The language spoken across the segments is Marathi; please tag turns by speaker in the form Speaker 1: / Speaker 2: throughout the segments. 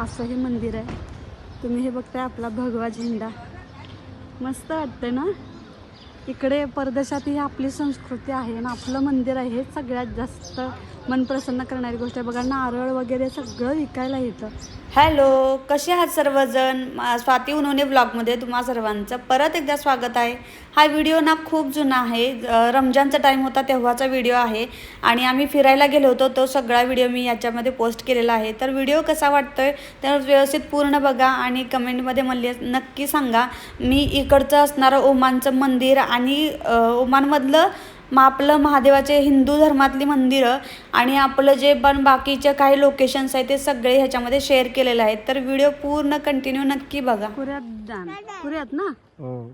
Speaker 1: असं हे मंदिर आहे. तुम्ही हे बघताय आपला भगवा झेंडा. मस्त वाटतं ना? इकडे परदेशात ही आपली संस्कृती आहे आणि आपलं मंदिर आहे हे सगळ्यात जास्त मन प्रसन्न करणारी गोष्ट आहे. बघा नारळ वगैरे सगळं विकायला येतं.
Speaker 2: हॅलो कसे आहात सर्वजण? स्वाती उन्होने ब्लॉगमध्ये तुम्हा सर्वांचं परत एकदा स्वागत आहे. हा व्हिडिओ ना खूप जुना आहे. रमजानचा टाईम होता तेव्हाचा व्हिडिओ आहे. आणि आम्ही फिरायला गेलो होतो तो सगळा व्हिडिओ मी याच्यामध्ये पोस्ट केलेला आहे. तर व्हिडिओ कसा वाटतो आहे तर व्यवस्थित पूर्ण बघा आणि कमेंटमध्ये म्हणले नक्की सांगा. मी इकडचं असणारं ओमानचं मंदिर आणि ओमानमधलं मग आपलं महादेवाचे हिंदू धर्मातली मंदिरं आणि आपलं जे पण बाकीचे काही लोकेशन्स आहेत ते सगळे ह्याच्यामध्ये शेअर केलेले आहेत. तर व्हिडिओ पूर्ण कंटिन्यू नक्की बघा.
Speaker 1: पुऱ्यात ना?
Speaker 3: हो.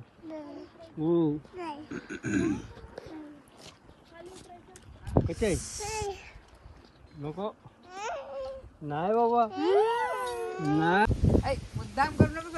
Speaker 3: नको. नाही बाबा. नाही.
Speaker 4: मुद्दाम करू नको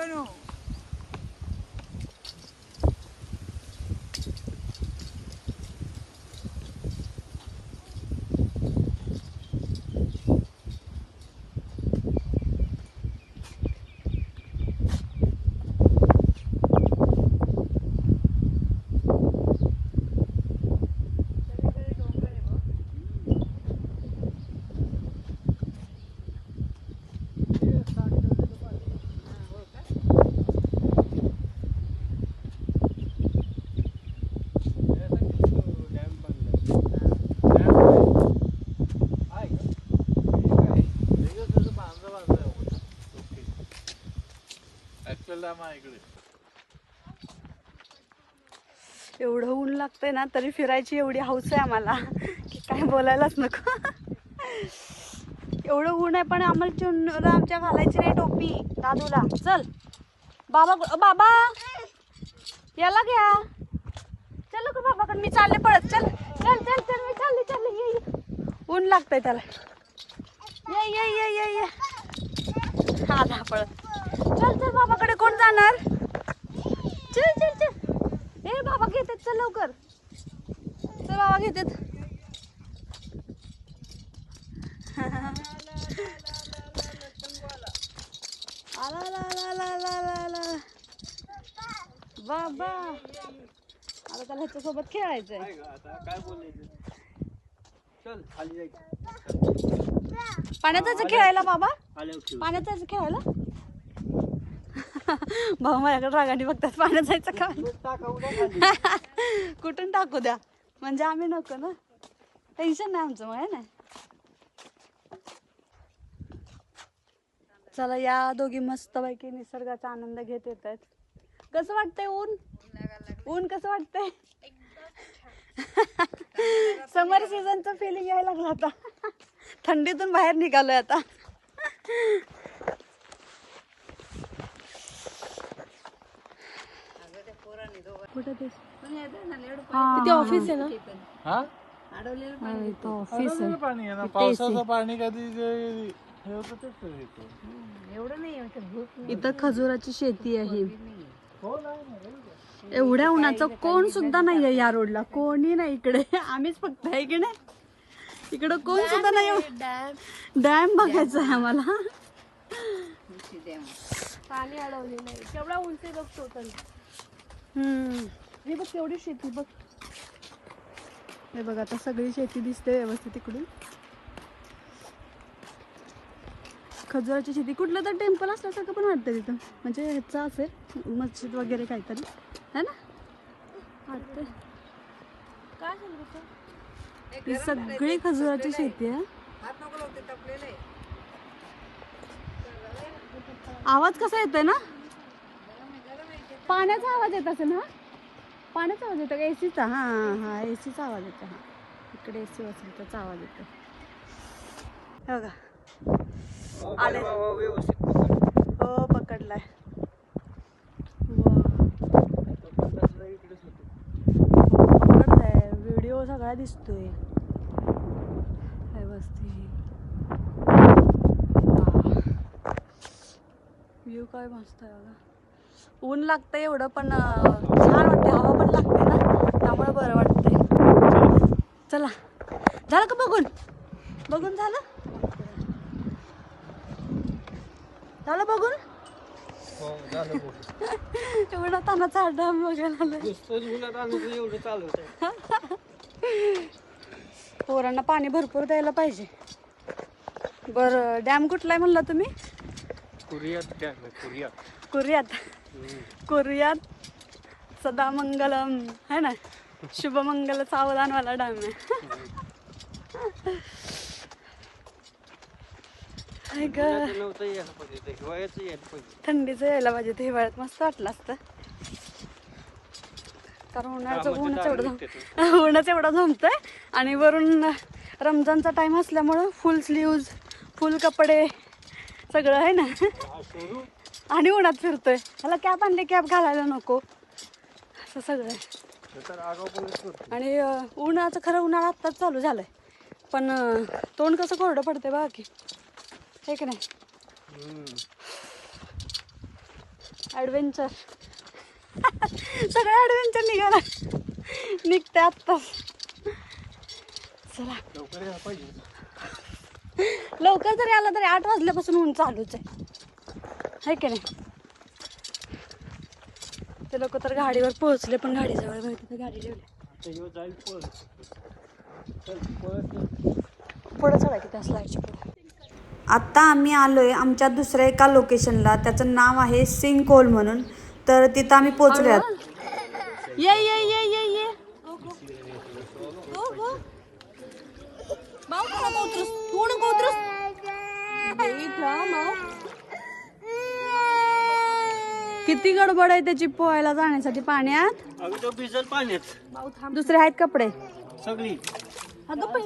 Speaker 1: एवढं ऊन लागतंय ना तरी फिरायची एवढी हौस आहे आम्हाला. की काय बोलायलाच नको. एवढं ऊन आहे पण आम्हाला चुनला आमच्या घालायची नाही टोपी. दादूला. चल. बाबा बाबा! याला घ्या. चल का बाबाकडे मी चालले पळत. चल चल चल चल मी चालले चालले ये ये. ऊन लागतंय त्याला. ये ये ये ये ये. आला पळत. चल चल बाबाकडे कोण जाणार? चल चल चल. ए बाबा घेतात चल लवकर. चल बाबा घेतात. आला बाबा. आता त्याला ह्याच्यासोबत खेळायचंय.
Speaker 3: काय बोलायचं
Speaker 1: खेळायला बाबा? जायचं खेळायला? भाऊ माझ्याकडे रागाने बघतात पाण्यात जायचं का. कुठून टाकू द्या? म्हणजे आम्ही नको ना? टेन्शन नाही आमचं मग ना? चला या दोघी मस्तपैकी निसर्गाचा आनंद घेत येत आहेत कसं वाटतंय ऊन? ऊन कसं वाटतंय? समर सीझनचं फिलिंग यायला लागलं आता. थंडीतून बाहेर निघालोय आता कुठं ते
Speaker 4: तिथे ऑफिस आहे ना?
Speaker 3: हा?
Speaker 1: ऑफिस
Speaker 3: अरे पाणी आहे. ना? पावसाचं पाणी कधी जे हे होतं तेच तर येतं.
Speaker 1: इथं खजुराची शेती आहे.
Speaker 3: हो नाही नाही.
Speaker 1: एवढ्या उन्हाचं कोण सुद्धा नाहीये या रोडला. कोणी नाही इकडे. आम्हीच फक्त आहे की नाही? इकडं कोण सुद्धा नाही. डॅम बघायचा आहे आम्हाला.
Speaker 4: पाणी अडवलेलं आहे. केवढा उंच बघतो तरी
Speaker 1: हम्म. हे बघ एवढी शेती बघ. हे बघ आता सगळी शेती दिसते व्यवस्थित इकडून. खजुराची शेती कुठलं तर टेम्पल असल्यासारखं पण वाटतं तिथं. म्हणजे ह्याचा असेल मस्जिद वगैरे काहीतरी. है ना? वाटतं
Speaker 4: काय
Speaker 1: ही सगळी खजुराची शेती आहे. आवाज कसा येतोय ना? पाण्याचा आवाज येत असेल ना? पाण्याचा आवाज येतो का? एसीचा? हा हा एसीचा आवाज येतो हा. इकडे एसी असेल त्याचा आवाज येतो. हे बघा. आले. हो पकडलाय. व्हिडिओ सगळा दिसतोय. व्यवस्थित. व्ह्यू काय मस्त आहे बघा. ऊन लागतंय एवढं पण छान वाटते हवा पण लागते ना? त्यामुळे बरं वाटतंय. चला. झालं का बघून? बघून झालं? झालं बघून? एवढा तानाचा डॅम बघायला. पोरांना पाणी भरपूर द्यायला पाहिजे. बर डॅम कुठला आहे म्हणला तुम्ही? कुरियात. कुरियात. सदा मंगलम है ना? शुभमंगल सावधानवाला डॅम आहे. गं. थंडीचं यायला पाहिजे ते हिवाळ्यात मस्त वाटलं असतं. कारण उन्हाळ्याचं ऊनच एवढं ऊनच एवढं जमतंय आणि वरून रमजानचा टाइम असल्यामुळं फुल स्लीव्ज फुल कपडे सगळं आहे ना? आणि उन्हात फिरतोय. ह्याला कॅप आणली कॅप घालायला नको. असं सगळं आहे. आणि उन्हाचं खरं उन्हाळा आत्ताच चालू झालंय. पण अं, तोंड कसं कोरडं पडतंय बघा की. हे की नाही? ॲडव्हेंचर सगळं ॲडव्हेंचर निघाला. निघते आत्ताच. चला. लवकर जरी आला तरी आठ वाजल्यापासून ऊन चालूच आहे. है की नाही? ते लोक तर गाडीवर पोहोचले पण गाडीजवळ माहिती गाडी ठेवली. पुढं चढा की त्या स्लाईडच्या पुढे.
Speaker 2: आत्ता आम्ही आलो आहे आमच्या दुसऱ्या एका लोकेशनला त्याचं नाव आहे सिंग कोल म्हणून. तर तिथं आम्ही पोचलो आहोत
Speaker 1: ये ये ये ये ये. गो गो माऊ थोडं कोतरूस थोडं कोतरूस किती गडबड आहे त्याची पोहायला जाण्यासाठी पाण्यात?
Speaker 3: भिजल पाण्यात.
Speaker 1: दुसरे आहेत कपडे.
Speaker 3: सगळी.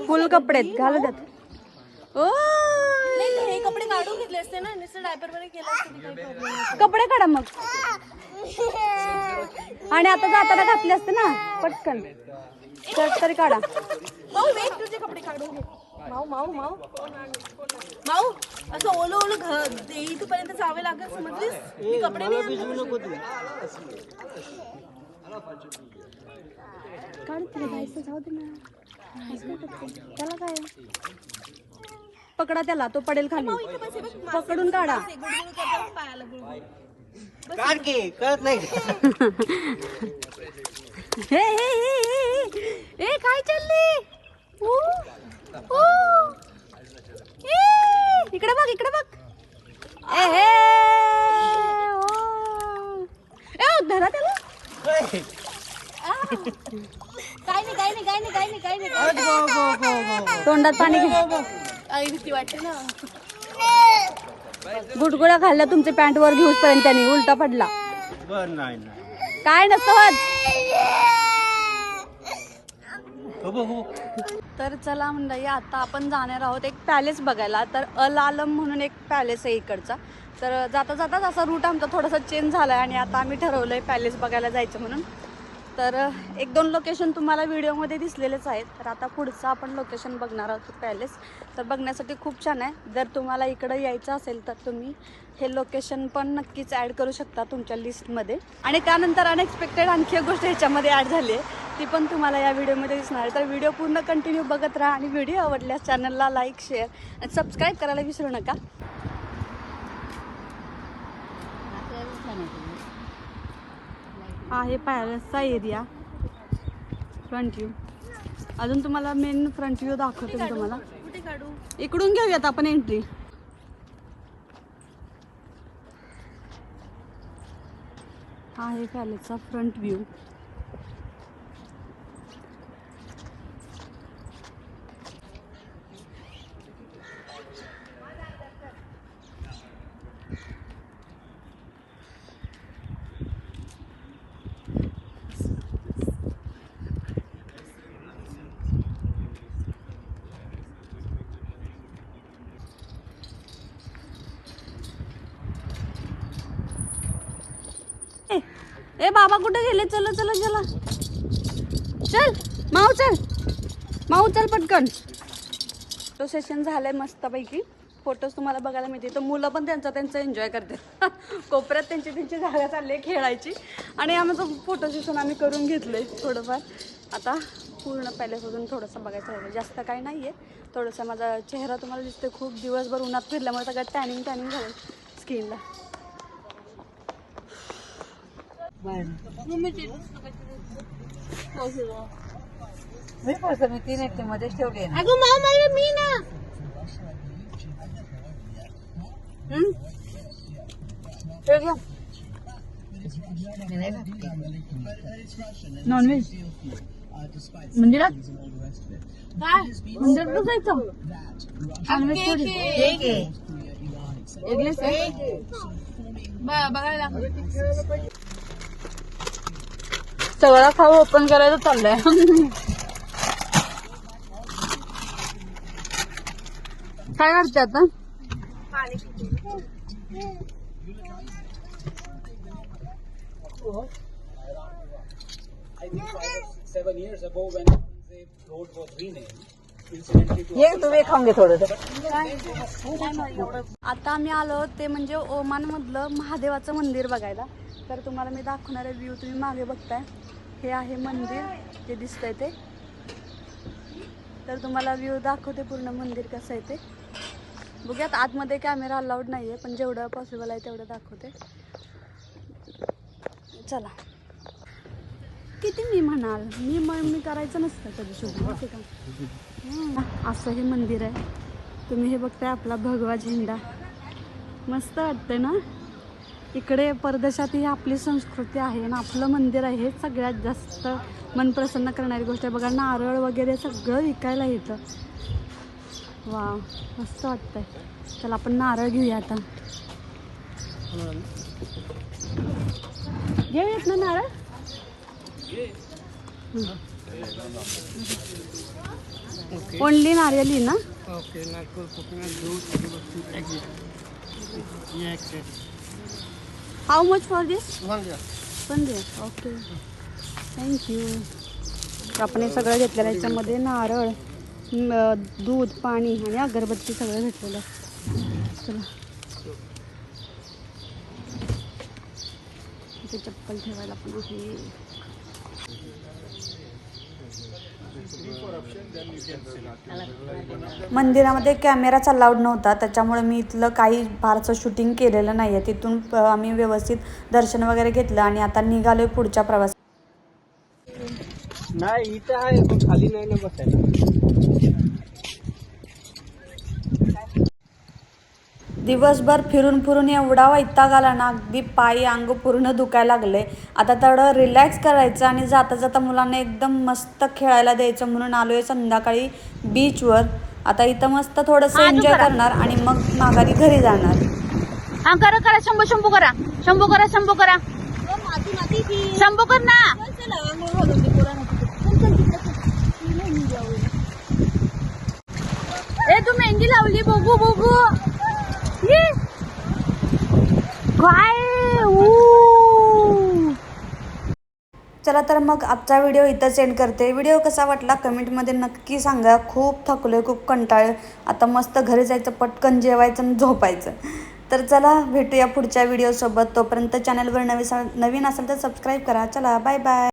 Speaker 1: फुल कपडे आहेत घालू द्यात ओ
Speaker 4: हे कपडे काढून घेतले असते ना नुसतं डायपरमध्ये केलं असतं तर काही problem नसतं.
Speaker 1: कपडे काढा मग. आणि आता जाताना घातले असते ना पटकन. तरी काढा.
Speaker 4: तुझे कपडे काढून घे. माऊ माऊ माऊ. माऊ असं ओलं ओलं घ- ते इथपर्यंत जावे लागेल समजलीस? मी कपडे नाही आणले.
Speaker 1: काढ तिला जायचं जाऊ दे ना. असं काय करते? त्याला काय? पकडा त्याला तो पडेल खाली. पकडून काढा.
Speaker 4: ते गुडगुड करतात पायाला गुडगुड.
Speaker 3: काढ की कळत नाही.
Speaker 1: हे हे हे हे, हे. ए काय चालली इकडे बघ इकडे बघ. ए हे. ओ. ए, ओ, धरा त्याला.
Speaker 4: काय नाही काय नाही काय नाही काय नाही काय नाही.
Speaker 1: तोंडात पाणी
Speaker 4: आई भीती वाटते ना.
Speaker 1: गुडगुड्या खाल्ल्या तुमचे पॅन्ट वर घेऊस पर्यंत त्यांनी उलटा पडला.
Speaker 3: बर नाही नाही.
Speaker 1: काय नसतं
Speaker 3: हो, हो, हो.
Speaker 1: तर चला मंडळी आता आपण जाणार आहोत एक पॅलेस बघायला. तर अल आलम म्हणून एक पॅलेस आहे इकडचा. तर जाता जाताच असा रूट आमचा थोडासा चेंज झाला आहे आणि आता आम्ही ठरवलं आहे पॅलेस बघायला जायचं म्हणून. तर एक दोन लोकेशन तुम्हाला व्हिडिओमध्ये दिसलेलेच आहेत. तर आता पुढचं आपण लोकेशन बघणार आहोत पॅलेस तर बघण्यासाठी खूप छान आहे. जर तुम्हाला इकडं यायचं असेल तर तुम्ही हे लोकेशन पण नक्कीच ॲड करू शकता तुमच्या लिस्टमध्ये आणि त्यानंतर अनएक्सपेक्टेड आणखी एक गोष्ट ह्याच्यामध्ये ॲड झाली आहे. ती पण तुम्हाला या व्हिडिओमध्ये दिसणार आहे. तर व्हिडिओ पूर्ण कंटिन्यू बघत राहा आणि व्हिडिओ आवडल्यास चॅनलला लाईक शेअर आणि सबस्क्राईब करायला विसरू नका. आहे पॅलेसचा एरिया. फ्रंट व्ह्यू अजून तुम्हाला मेन फ्रंट व्ह्यू दाखवते मी तुम्हाला. इकडून घेऊयात आपण एंट्री हा आहे पॅलेसचा फ्रंट व्ह्यू ए ए, बाबा कुठे गेले? चला चला चला. चल माऊ चल. माऊ चल पटकन. तो सेशन झालंय मस्तपैकी. फोटोज तुम्हाला बघायला मिळते तर मुलं पण त्यांचा त्यांचा एन्जॉय करते कोपऱ्यात त्यांची त्यांची जागा चालली आहे खेळायची. आणि आमचं फोटो सेशन आम्ही करून घेतलंय थोडंफार. आता पूर्ण पॅलेस अजून थोडंसं बघायचं राहिलं म्हणजे जास्त काही नाही आहे थोडंसं माझा चेहरा तुम्हाला दिसतोय. खूप दिवसभर उन्हात फिरल्यामुळे सगळं टॅनिंग टॅनिंग झालं स्किनला
Speaker 4: अगं माऊ मला मी ना.
Speaker 1: नॉनव्हेज मंदिरात? मंदिरात कसं जायचं? नॉनव्हेज थोडी. एकलेच आहे?
Speaker 4: बघायला.
Speaker 1: सगळा खाऊ ओपन करायचं चाललंय काय करते आता
Speaker 5: seven years ago when the road was renamed. Incidentally,
Speaker 1: आता आम्ही आलो ते म्हणजे ओमान मधलं महादेवाचं मंदिर बघायला. तर तुम्हाला मी दाखवणार आहे व्ह्यू तुम्ही मागे बघताय. हे आहे मंदिर जे दिसतंय ते. तर तुम्हाला व्ह्यू दाखवते पूर्ण मंदिर कसं आहे ते. बघूयात आतमध्ये कॅमेरा अलाउड नाही आहे पण जेवढं पॉसिबल आहे तेवढं दाखवते. चला. किती मी म्हणाल? मी मी करायचं नसतं कधी शूटिंग असं हे मंदिर आहे. तुम्ही हे बघताय आपला भगवा झेंडा. मस्त वाटतंय ना? इकडे परदेशात ही आपली संस्कृती आहे आणि आपलं मंदिर आहे हे सगळ्यात जास्त मन प्रसन्न करणारी गोष्ट आहे. बघा नारळ वगैरे सगळं विकायला येतं. वा मस्त वाटतंय. चला आपण नारळ घेऊया आता. घेऊयात ना नारळ? ओनली नारियली ना? हाऊ मच फॉर दिस पण दे ओके थँक्यू आपण हे सगळं घेतलेलं याच्यामध्ये नारळ दूध पाणी आणि अगरबत्ती सगळं घेतलेलं. चला. चप्पल ठेवायला पण आहे.
Speaker 2: मंदिरामध्ये कॅमेराच अलाउड नव्हता त्याच्यामुळे मी इथलं काही फारसं शूटिंग केलेलं नाही आहे तिथून आम्ही व्यवस्थित दर्शन वगैरे घेतलं आणि आता निघालोय पुढच्या प्रवास
Speaker 5: नाही इथं आहे खाली नाही ना बसायला.
Speaker 2: दिवसभर फिरून फिरून एवढा वैताग आला ना अगदी पाय अंग पूर्ण दुखायला लागले. आता थोडं रिलॅक्स करायचं आणि जाता जाता मुलांना एकदम मस्त खेळायला द्यायचं म्हणून आलोय संध्याकाळी बीचवर आता इथं मस्त थोडंसं एन्जॉय करणार आणि मग माघारी घरी जाणार.
Speaker 1: हा करा करा. शंभू शंभू करा. शंभू करा शंभू करा. शंभू कर ना. ए तू मेहंदी लावली बघू बघू. ये काय
Speaker 2: चला तर मग आजचा व्हिडिओ इथंच एंड करते. व्हिडिओ कसा वाटला कमेंटमध्ये नक्की सांगा. खूप थकलोय खूप कंटाळ आता मस्त घरी जायचं पटकन जेवायचं आणि झोपायचं. तर चला भेटूया पुढच्या व्हिडिओसोबत. तोपर्यंत चॅनलवर नवी नवीन असेल तर सबस्क्राईब करा. चला बाय बाय